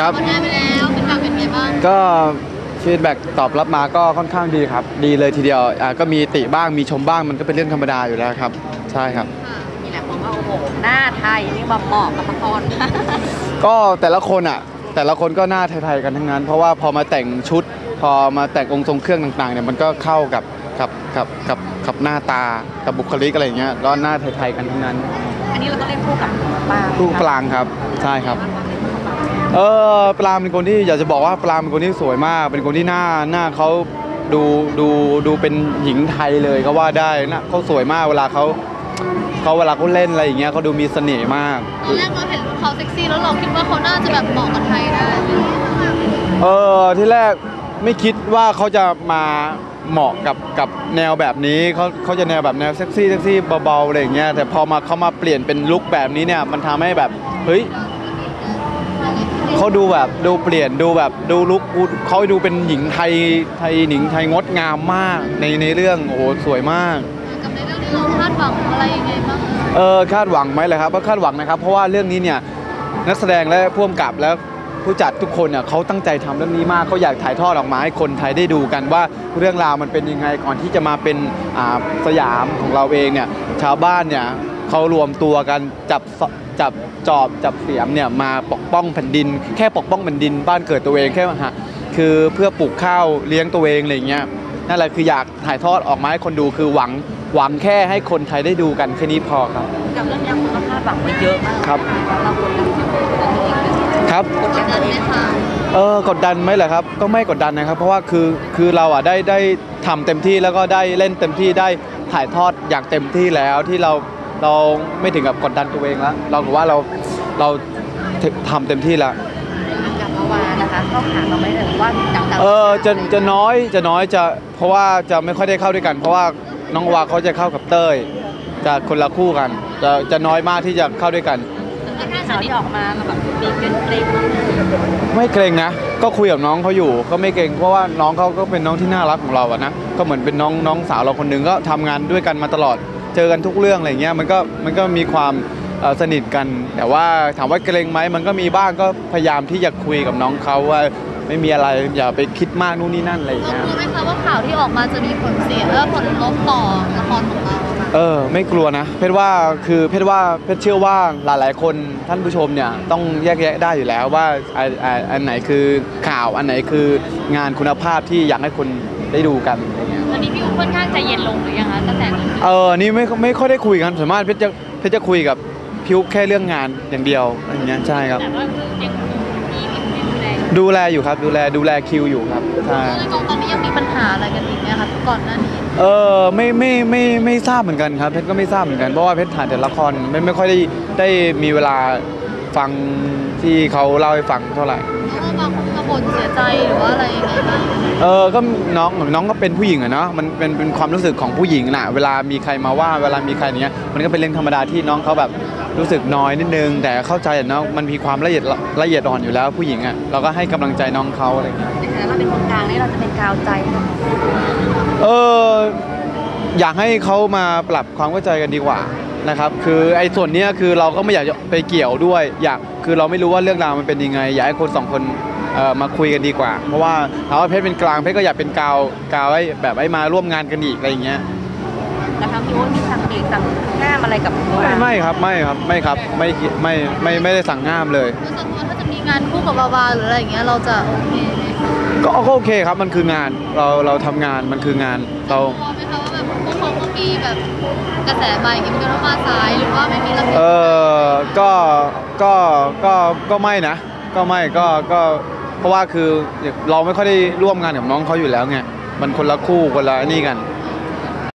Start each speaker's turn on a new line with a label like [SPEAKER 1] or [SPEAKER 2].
[SPEAKER 1] ครับ
[SPEAKER 2] ผลงานไปแล้วเป็นกลับเป็นไงบ้าง
[SPEAKER 1] ก็ฟีดแบ็กตอบรับมาก็ค่อนข้างดีครับ ดีเลยทีเดียวอ่าก็มีติบ้างมีชมบ้างมันก็เป็นเรื่องธรรมดาอยู่แล้วครับ ใช่ครับ
[SPEAKER 2] ค่ะ
[SPEAKER 3] มีหลายคนว่าโอ้โหหน้าไทยนี่แบบเหมาะกับละคร
[SPEAKER 1] ก็แต่ละคนอะ แต่ละคนก็หน้าไทยๆกันทั้งนั้น เพราะว่าพอมาแต่งชุด พอมาแต่งองค์ทรงเครื่องต่างๆเนี่ยมันก็เข้ากับกับกับกับกับหน้าตากับบุคลิกอะไรอย่างเงี้ยก็หน้าไทยๆกันทั้งนั้น
[SPEAKER 3] อันนี้เราต้องเล่นคู่กับปลา
[SPEAKER 1] ลูกปลางครับ ใช่ครับ เออปลางเป็นคนที่อยากจะบอกว่าปลางเป็นคนที่สวยมาก เป็นคนที่หน้าหน้าเขาดูดูดูเป็นหญิงไทยเลยก็ว่าได้นะเขาสวยมากเวลาเขาเขาเวลาเขาเล่นอะไรอย่างเงี้ยเขาดูมีเสน่ห์มาก
[SPEAKER 2] ตอนแรกเราเห็นเขาเซ็กซี่แล้วเราคิดว่าเขาน่าจะแบบเหมาะกับไทยได้
[SPEAKER 1] เออที่แรกไม่คิดว่าเขาจะมาเหมาะกับกับแนวแบบนี้เขาเขาจะแนวแบบแนวเซ็กซี่เซ็กซี่เบาๆอะไรอย่างเงี้ยแต่พอมาเขามาเปลี่ยนเป็นลุคแบบนี้เนี่ยมันทำให้แบบเฮ้ย เขาดูแบบดูเปลี่ยนดูแบบดูลุคเขาดูเป็นหญิงไทยไทยหญิงไทยงดงามมากในในเรื่องโอ้โหสวยมาก
[SPEAKER 2] กับในเรื่องนี้เราคาดหวังอะไรยังไงบ้าง
[SPEAKER 1] เออคาดหวังไหมเลยครับก็คาดหวังนะครับ เพราะว่าเรื่องนี้เนี่ยนักแสดงและผู้กำกับและผู้จัดทุกคนเนี่ยเขาตั้งใจทำเรื่องนี้มากเขาอยากถ่ายทอดออกมาให้คนไทยได้ดูกันว่าเรื่องราวมันเป็นยังไงก่อนที่จะมาเป็นอ่าสยามของเราเองเนี่ยชาวบ้านเนี่ยเขารวมตัวกันจับส จับจอบจับเสียมเนี่ยมาปกป้องแผ่นดิน แค่ปกป้องแผ่นดินบ้านเกิดตัวเองแค่ฮะคือเพื่อปลูกข้าวเลี้ยงตัวเองอะไรเงี้ยนั่นแหละคืออยากถ่ายทอดออกมาให้คนดูคือหวังหวังแค่ให้คนไทยได้ดูกันแค่นี้พอครับ
[SPEAKER 3] กับเรื่องนี้คนก็คาดหวังไปเยอะมาก
[SPEAKER 1] ครับครับ
[SPEAKER 3] กดดัน
[SPEAKER 2] ไหมคะ
[SPEAKER 1] เออกดดันไหมเหรอครับ ก็ไม่กดดันนะครับ เพราะว่าคือคือเราอะได้ได้ทำเต็มที่แล้วก็ได้เล่นเต็มที่ได้ถ่ายทอดอย่างเต็มที่แล้วที่เรา เราไม่ถึงกับกดดันตัวเองแล้วเราถือว่าเราเราทำเต็มที่แล้ว
[SPEAKER 3] กับเมื่อวานนะคะเข้าขาเราไม่ได้หรือว่าจัง
[SPEAKER 1] เออจะจะน้อยจะน้อยจะเพราะว่าจะไม่ค่อยได้เข้าด้วยกัน เพราะว่าน้องวาเขาจะเข้ากับเต้ยจะคนละคู่กัน จะจะน้อยมากที่จะเข้าด้วยกัน
[SPEAKER 3] แต่ถ้าข่าวที่ออกมาเราแบบมีเกรงเกรง
[SPEAKER 1] ไม่เกรงนะ ก็คุยกับน้องเขาอยู่ก็ไม่เกรงเพราะว่าน้องเขาก็เป็นน้องที่น่ารักของเราอะนะก็เหมือนเป็นน้องน้องสาวเราคนหนึ่งก็ทำงานด้วยกันมาตลอด เจอกันทุกเรื่องอะไรเงี้ยมันก็มันก็มีความเอ่อสนิทกัน แต่ว่าถามว่าเกรงไหมมันก็มีบ้างก็พยายามที่จะคุยกับน้องเขาว่าไม่มีอะไรอย่าไปคิดมากนู่นนี่นั่นอะไร
[SPEAKER 2] เรา
[SPEAKER 1] เงี้ย
[SPEAKER 2] กลัวไหมคะว่าข่าวที่ออกมาจะมีผลเสียและผลลบต่อละครของเราอะค่ะ
[SPEAKER 1] เออไม่กลัวนะ เพชรว่าคือเพชรว่าเพชรเชื่อว่าหลาย ๆ คนท่านผู้ชมเนี่ยต้องแยกแยะได้อยู่แล้วว่าอันอันอันไหนคือข่าวอันไหนคืองานคุณภาพที่อยากให้คนได้ดูกัน อุ๊
[SPEAKER 2] บค่อนข้างใจเย็นลงหรือยังคะตั้งแต่นี้
[SPEAKER 1] เออนี่ไม่ไม่ค่อยได้คุยกันส่วนมากเพชรจะเพชรจะคุยกับพิวแค่เรื่องงานอย่างเดียวอะไรเงี้ยใช่ครับ
[SPEAKER 2] แต่ว่าคือยังมีมีดูแล
[SPEAKER 1] ดูแลอยู่ครับ ดูแลดูแลคิวอยู่ครับใช่
[SPEAKER 2] ในกองตอนนี้ยังมีปัญหาอะไรกันอีกไหมคะก่อนหน้านี้
[SPEAKER 1] เออไม่ไม่ไม่ไม่ทราบเหมือนกันครับเพชรก็ไม่ทราบเหมือนกันเพราะว่าเพชรถ่ายแต่ละครไม่ไม่ค่อยได้ได้มีเวลาฟังที่เขาเล่าให้ฟังเท่าไหร่
[SPEAKER 2] เพราะว่าบางคนก็บ่น
[SPEAKER 1] เออก็น้องน้องก็เป็นผู้หญิงอะเนาะมันเป็นเป็นความรู้สึกของผู้หญิงน่ะเวลามีใครมาว่าเวลามีใครอย่างเนี้ยมันก็เป็นเรื่องธรรมดาที่น้องเขาแบบรู้สึกน้อยนิดนึง แต่เข้าใจอะเนาะมันมีความละเอียดละเอียดอ่อนอยู่แล้วผู้หญิงอะเราก็ให้กำลังใจน้องเขาอะไรอย่างเงี้ย
[SPEAKER 3] ในฐานะเราเป็นคนกลางนี่เราจะเป็นกาวใจให้เขา
[SPEAKER 1] เอออยากให้เขามาปรับความเข้าใจกันดีกว่านะครับคือไอ้ส่วนเนี้ยคือเราก็ไม่อยากจะไปเกี่ยวด้วย อยากคือเราไม่รู้ว่าเรื่องราวมันเป็นยังไง อยากให้คนสองคนเอ่อ มาคุยกันดีกว่า เพราะว่าถามว่าเพชรเป็นกลางเพชรก็อยากเป็นกาวกาวไว้แบบไอ้มาร่วมงานกันอีกอะไรอย่างเงี้ย
[SPEAKER 3] แล้วทางพี่โอ๊ตมีสั่งเด็กสั่งห้ามอะไรกับเมื่อ
[SPEAKER 1] ไม่
[SPEAKER 3] วาน
[SPEAKER 1] ไม่ครับไม่ครับไม่ครับไม่ไม่ไม่ไม่ได้สั่งห้ามเลย
[SPEAKER 2] รู้สึกว่าถ้าจะมีงานคู่กับวาวาหรืออะไรอย่างเงี้ยเราจะโอเคไหมคะ
[SPEAKER 1] ก็ก็โอเคครับมันคืองานเราเราทำงานมันคืองานเรา
[SPEAKER 2] กลัวไหมคะว่าแบบพวกเขาก็มีแบบกระแสมาอย่างงี้มันก็ต้องมาซ้ายหรือว่าไม่มีระเบียบ
[SPEAKER 1] เออก็ก็ก็ก็ไม่นะ ก็ไม่ก็ก็ เพราะว่าคือเราไม่ค่อยได้ร่วมงานกับน้องเขาอยู่แล้วไงมันคนละคู่คนละนี่กัน